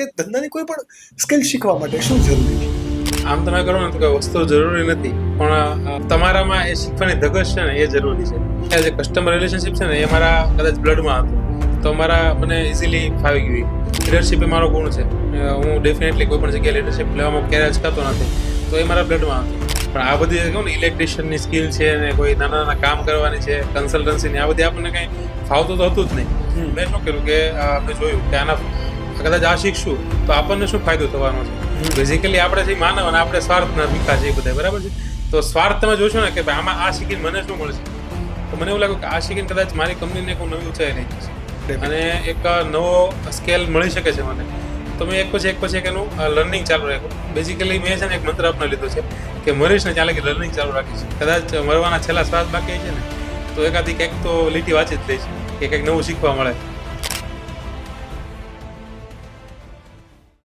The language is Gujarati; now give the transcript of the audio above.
કે ધંધાની કોઈ પણ સ્કિલ શીખવા માટે શું જરૂરી છે? આમ તમે કરો ને તો કોઈ વસ્તુ જરૂરી નથી પણ તમારામાં એ શીખવાની ધગશ છે ને એ જરૂરી છે. એ જે કસ્ટમર રિલેશનશિપ છે ને એ મારા કદાચ બ્લડમાં હતું. તો મારા મને ઇઝીલી ફાવી ગયું. લીડરશિપ એ મારો ગુણ છે. હું ડેફિનેટલી કોઈ પણ જગ્યાએ લીડરશિપ લેવામાં ક્યારેય અચકાતો નથી. તો એ મારા બ્લડમાં હતું. પણ આ બધી કહું ને ઇલેક્ટ્રિશિયનની સ્કિલ છે ને કોઈ નાના નાના કામ કરવાની છે કન્સલ્ટન્સીની આ બધી આપણને કંઈ ફાવતું તો હતું જ નહીં. મેં શું કર્યું કે આપણે જોયું કે આના કદાચ આ શીખશું. તો આપણને શું ફાયદો થવાનો છે? બેઝિકલી આપણે જે માનવ અને આપણે સ્વાર્થના ભીખા છે એ બધા બરાબર છે? તો સ્વાર્થ તમે જોશો ને કે ભાઈ આમાં આ શીખીને મને શું મળશે? તો મને એવું લાગ્યું કે આ શીખીને કદાચ મારી કંપનીને કોઈ નવી ઊંચાઈ રહી જશે અને એક નવો સ્કેલ મળી શકે છે મને. તો મેં એક પછી એક પછી એક એનું લર્નિંગ ચાલુ રાખ્યું. બેઝિકલી મેં છે ને એક મંત્ર અપનાવી લીધો છે કે મરીશ ને ચાલે કે લર્નિંગ ચાલુ રાખીશ. કદાચ મરવાના છેલ્લા શ્વાસ બાકી છે ને તો એકાદી કંઈક તો લીટી વાંચી જ લઈશ કે કંઈક નવું શીખવા મળે.